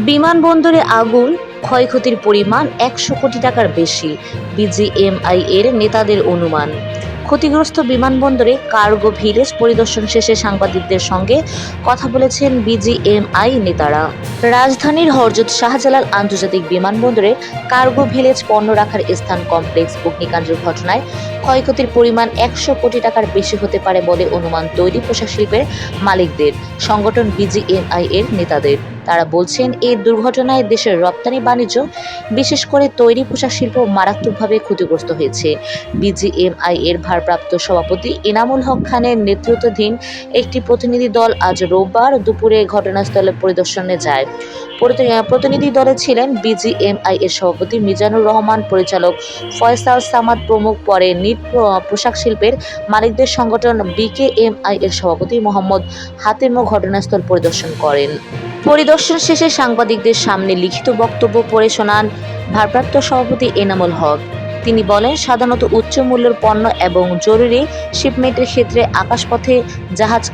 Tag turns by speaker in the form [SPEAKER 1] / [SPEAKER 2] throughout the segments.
[SPEAKER 1] বিমানবন্দরে আগুন, ক্ষয়ক্ষতির পরিমাণ একশো কোটি টাকার বেশি বিজিএমআই এর নেতাদের অনুমান। ক্ষতিগ্রস্ত বিমানবন্দরে কার্গো ভিলেজ পরিদর্শন শেষে সাংবাদিকদের সঙ্গে কথা বলেছেন বিজিএমআই নেতারা। রাজধানীর হরজত শাহজালাল আন্তর্জাতিক বিমানবন্দরে কার্গো ভিলেজ পণ্য রাখার স্থান কমপ্লেক্স অগ্নিকাণ্ডের ঘটনায় ক্ষয়ক্ষতির পরিমাণ একশো কোটি টাকার বেশি হতে পারে বলে অনুমান তৈরি পোশাক শিল্পের মালিকদের, সংগঠন বিজিএমআই এর নেতাদের। তারা বলছেন, এই দুর্ঘটনায় দেশের রপ্তানি বাণিজ্য, বিশেষ করে তৈরি পোশাক শিল্প মারাত্মকভাবে ক্ষতিগ্রস্ত হয়েছে। বিজিএমআই এর ভারপ্রাপ্ত সভাপতি এনামুল হক খানের নেতৃত্বাধীন একটি প্রতিনিধি দল আজ রোববার দুপুরে ঘটনাস্থলে পরিদর্শনে যায়। প্রতিনিধি দলে ছিলেন বিজিএমআই এর সভাপতি মিজানুর রহমান, পরিচালক ফয়সাল সামাদ প্রমুখ, পরে পোশাক শিল্পের মালিকদের সংগঠন বিকেএমআই এর সভাপতি মোহাম্মদ হাতেমও ঘটনাস্থল পরিদর্শন করেন। পরিদর্শন শেষে সাংবাদিকদের সামনে লিখিত বক্তব্য পড়ে শোনান ভারপ্রাপ্ত সভাপতি এনামুল হক। তিনি বলেন, সাধারণত উচ্চ মূল্যের পণ্য এবং জরুরি শিপমেন্টের ক্ষেত্রে আকাশপথে জাহাজ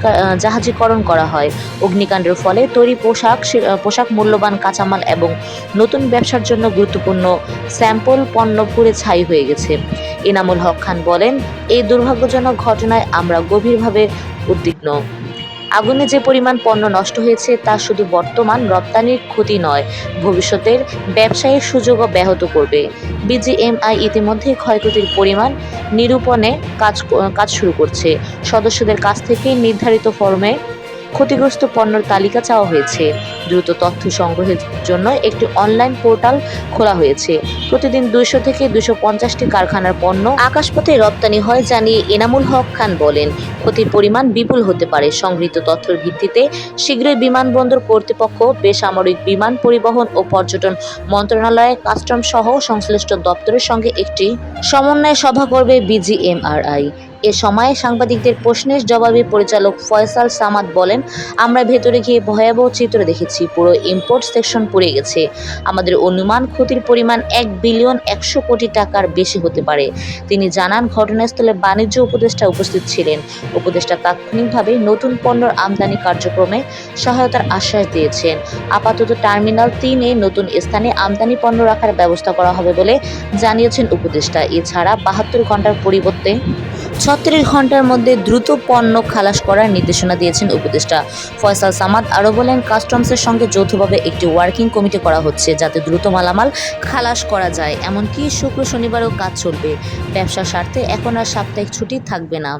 [SPEAKER 1] জাহাজীকরণ করা হয়। অগ্নিকাণ্ডের ফলে তৈরি পোশাক পোশাক মূল্যবান কাঁচামাল এবং নতুন ব্যবসার জন্য গুরুত্বপূর্ণ স্যাম্পল পণ্য পুড়ে ছাই হয়ে গেছে। এনামুল হক খান বলেন, এই দুর্ভাগ্যজনক ঘটনায় আমরা গভীরভাবে উদ্বিগ্ন। আগুনে যে পরিমাণ পণ্য নষ্ট হয়েছে তা শুধু বর্তমান রপ্তানির ক্ষতি নয়, ভবিষ্যতের ব্যবসায়ের সুযোগও ব্যাহত করবে। বিজিএমআই ইতিমধ্যে ক্ষয়ক্ষতির পরিমাণ নিরূপণে কাজ কাজ শুরু করছে। সদস্যদের কাছ থেকে নির্ধারিত ফর্মে ক্ষতিগ্রস্ত পণ্যের তালিকা চাওয়া হয়েছে। দ্রুত তথ্য সংগ্রহের জন্য একটি অনলাইন পোর্টাল খোলা হয়েছে। প্রতিদিন দুইশো থেকে দুশো পঞ্চাশটি কারখানার পণ্য আকাশপথে রপ্তানি হয়, জানিয়ে এনামুল হক খান বলেন। ক্ষতির পরিমাণ বিপুল হতে পারে। সংগৃহীত তথ্যের ভিত্তিতে শীঘ্রই বিমানবন্দর কর্তৃপক্ষ বেসামরিক বিমান পরিবহন ও পর্যটন মন্ত্রণালয় কাস্টম সহ সংশ্লিষ্ট দপ্তরের সঙ্গে একটি সমন্বয় সভা করবে বিজিএমআরআই। এ সময় সাংবাদিকদের প্রশ্নের জবাবে পরিচালক ফয়সাল সামাদ বলেন, আমরা ভেতরে গিয়ে ভয়াবহ চিত্র দেখেছি, পুরো ইম্পোর্ট সেকশন পুড়ে গেছে। আমাদের অনুমান ক্ষতির পরিমাণ এক বিলিয়ন একশো কোটি টাকার বেশি হতে পারে। তিনি জানান, ঘটনাস্থলে বাণিজ্য উপদেষ্টা উপস্থিত ছিলেন। উপদেষ্টা তাৎক্ষণিকভাবে নতুন পণ্যের আমদানি কার্যক্রমে সহায়তার আশ্বাস দিয়েছেন। আপাতত টার্মিনাল তিনে নতুন স্থানে আমদানি পণ্য রাখার ব্যবস্থা করা হবে বলে জানিয়েছেন উপদেষ্টা। এছাড়া বাহাত্তর ঘণ্টার পরিবর্তে ছত্রিশ ঘণ্টার মধ্যে দ্রুত পণ্য খালাস করার নির্দেশনা দিয়েছেন উপদেষ্টা। ফয়সাল সামাদ আরও বলেন, কাস্টমসের সঙ্গে যৌথভাবে একটি ওয়ার্কিং কমিটি করা হচ্ছে যাতে দ্রুত মালামাল খালাস করা যায়। এমনকি শুক্র শনিবারও কাজ চলবে। ব্যবসার স্বার্থে এখন আর সাপ্তাহিক ছুটি থাকবে না।